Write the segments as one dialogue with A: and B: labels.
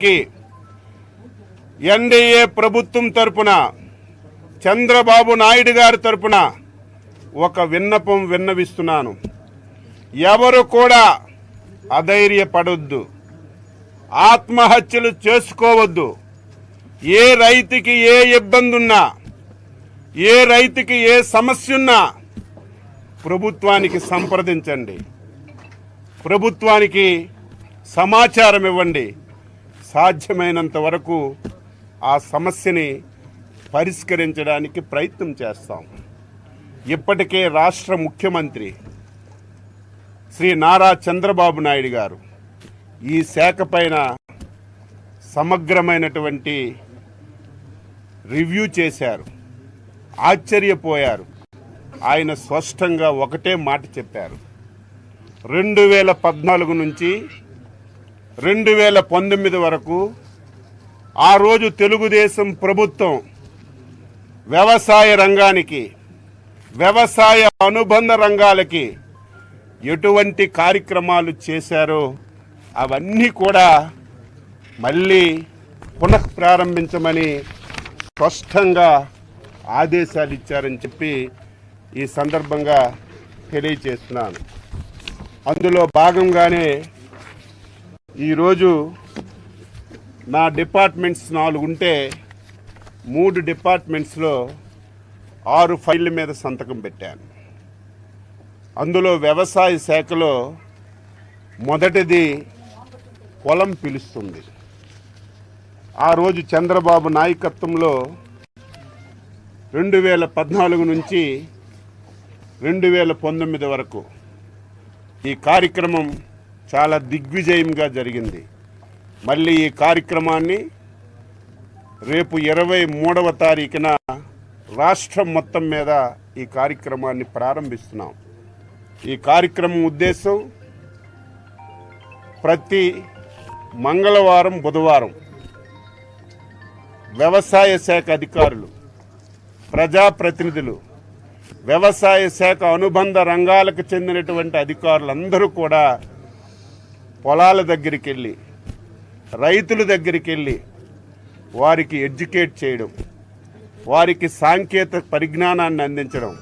A: కి ఎన్డీఏ ప్రభుత్వం తరపున చంద్రబాబు నాయుడు గారి తరపున ఒక విన్నపం విన్నవిస్తున్నాను. ఎవరు కూడా అధైర్యపడొద్దు. ఆత్మహత్యలు చేసుకోవద్దు. ఏ రైతుకి ఏ ఇబ్బంది ఉన్నా ఏ రైతుకి ఏ సమస్య ఉన్నా ప్రభుత్వానికి సంప్రదించండి. ప్రభుత్వానికి సమాచారం ఇవ్వండి సాధ్యమైనంత వరకు ఆ సమస్యని పరిష్కరించడానికి ప్రయత్నం చేస్తాం. ఇప్పటికే రాష్ట్ర ముఖ్యమంత్రి శ్రీ నారా చంద్రబాబు నాయుడు గారు ఈ శాఖ పైన సమగ్రమైనటువంటి రివ్యూ చేశారు. ఆశ్చర్యపోయారు. ఆయన స్పష్టంగా ఒకటే మాట చెప్పారు. రెండు వేల పద్నాలుగు నుంచి రెండు వేల పంతొమ్మిది వరకు ఆ రోజు తెలుగుదేశం ప్రభుత్వం వ్యవసాయ రంగానికి వ్యవసాయ అనుబంధ రంగాలకి ఎటువంటి కార్యక్రమాలు చేశారో అవన్నీ కూడా మళ్ళీ పునః ప్రారంభించమని స్పష్టంగా ఆదేశాలు ఇచ్చారని చెప్పి ఈ సందర్భంగా తెలియచేస్తున్నాను అందులో భాగంగానే ఈరోజు నా డిపార్ట్మెంట్స్ నాలుగు ఉంటే మూడు డిపార్ట్మెంట్స్లో ఆరు ఫైళ్ళ మీద సంతకం పెట్టాను. అందులో వ్యవసాయ శాఖలో మొదటిది పొలం పిలుస్తుంది. ఆ రోజు చంద్రబాబు నాయకత్వంలో రెండు వేల పద్నాలుగు నుంచి రెండు వేల పంతొమ్మిది వరకు ఈ కార్యక్రమం చాలా దిగ్విజయంగా జరిగింది. మళ్ళీ ఈ కార్యక్రమాన్ని రేపు ఇరవై మూడవ తారీఖున రాష్ట్రం మొత్తం మీద ఈ కార్యక్రమాన్ని ప్రారంభిస్తున్నాం. ఈ కార్యక్రమం ఉద్దేశం ప్రతి మంగళవారం బుధవారం వ్యవసాయ శాఖ అధికారులు ప్రజాప్రతినిధులు వ్యవసాయ శాఖ అనుబంధ రంగాలకు చెందినటువంటి అధికారులందరూ కూడా పొలాల దగ్గరికి వెళ్ళి రైతుల దగ్గరికి వెళ్ళి వారికి ఎడ్యుకేట్ చేయడం వారికి సాంకేతిక పరిజ్ఞానాన్ని అందించడం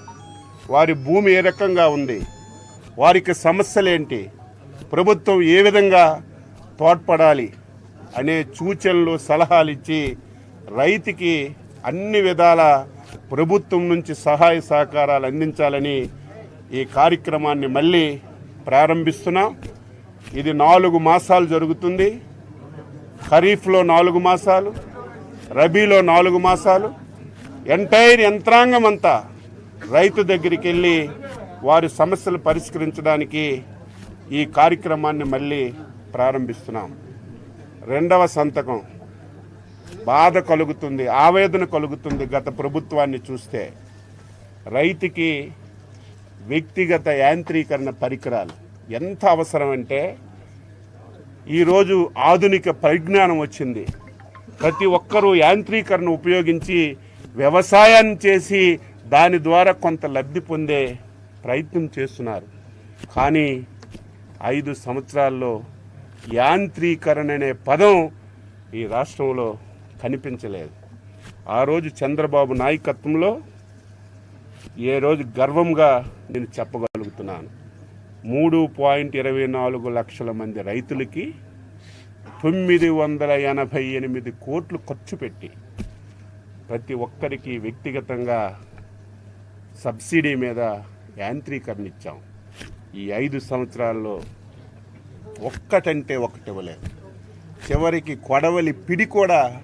A: వారి భూమి ఏ రకంగా ఉంది వారికి సమస్యలేంటి ప్రభుత్వం ఏ విధంగా తోడ్పడాలి అనే సూచనలు సలహాలు ఇచ్చి రైతుకి అన్ని విధాల ప్రభుత్వం నుంచి సహాయ సహకారాలు అందించాలని ఈ కార్యక్రమాన్ని మళ్ళీ ప్రారంభిస్తున్నాం. ఇది నాలుగు మాసాలు జరుగుతుంది. ఖరీఫ్లో నాలుగు మాసాలు రబీలో నాలుగు మాసాలు. ఎంటైర్ యంత్రాంగం అంతా రైతు దగ్గరికి వెళ్ళి వారి సమస్యలు పరిష్కరించడానికి ఈ కార్యక్రమాన్ని మళ్ళీ ప్రారంభిస్తున్నాం. రెండవ సంతకం. బాధ కలుగుతుంది ఆవేదన కలుగుతుంది గత ప్రభుత్వాన్ని చూస్తే. రైతుకి వ్యక్తిగత యాంత్రీకరణ పరికరాలు. ఎంత అవసరం అంటే ఈరోజు ఆధునిక పరిజ్ఞానం వచ్చింది. ప్రతి ఒక్కరూ యాంత్రీకరణ ఉపయోగించి వ్యవసాయాన్ని చేసి దాని ద్వారా కొంత లబ్ధి పొందే ప్రయత్నం చేస్తున్నారు. కానీ ఐదు సంవత్సరాల్లో యాంత్రీకరణ అనే పదం ఈ రాష్ట్రంలో కనిపించలేదు. ఆ రోజు చంద్రబాబు నాయకత్వంలో ఏ రోజు గర్వంగా నేను చెప్పగలుగుతున్నాను. మూడు పాయింట్ ఇరవై నాలుగు లక్షల మంది రైతులకి తొమ్మిది వందల ఎనభై ఎనిమిది కోట్లు ఖర్చు పెట్టి ప్రతి ఒక్కరికి వ్యక్తిగతంగా సబ్సిడీ మీద యాంత్రీకరణ ఇచ్చాం. ఈ ఐదు సంవత్సరాల్లో ఒక్కటంటే ఒకటి ఇవ్వలేదు. చివరికి కొడవలి పిడి కూడా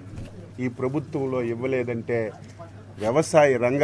A: ఈ ప్రభుత్వంలో ఇవ్వలేదంటే వ్యవసాయ రంగా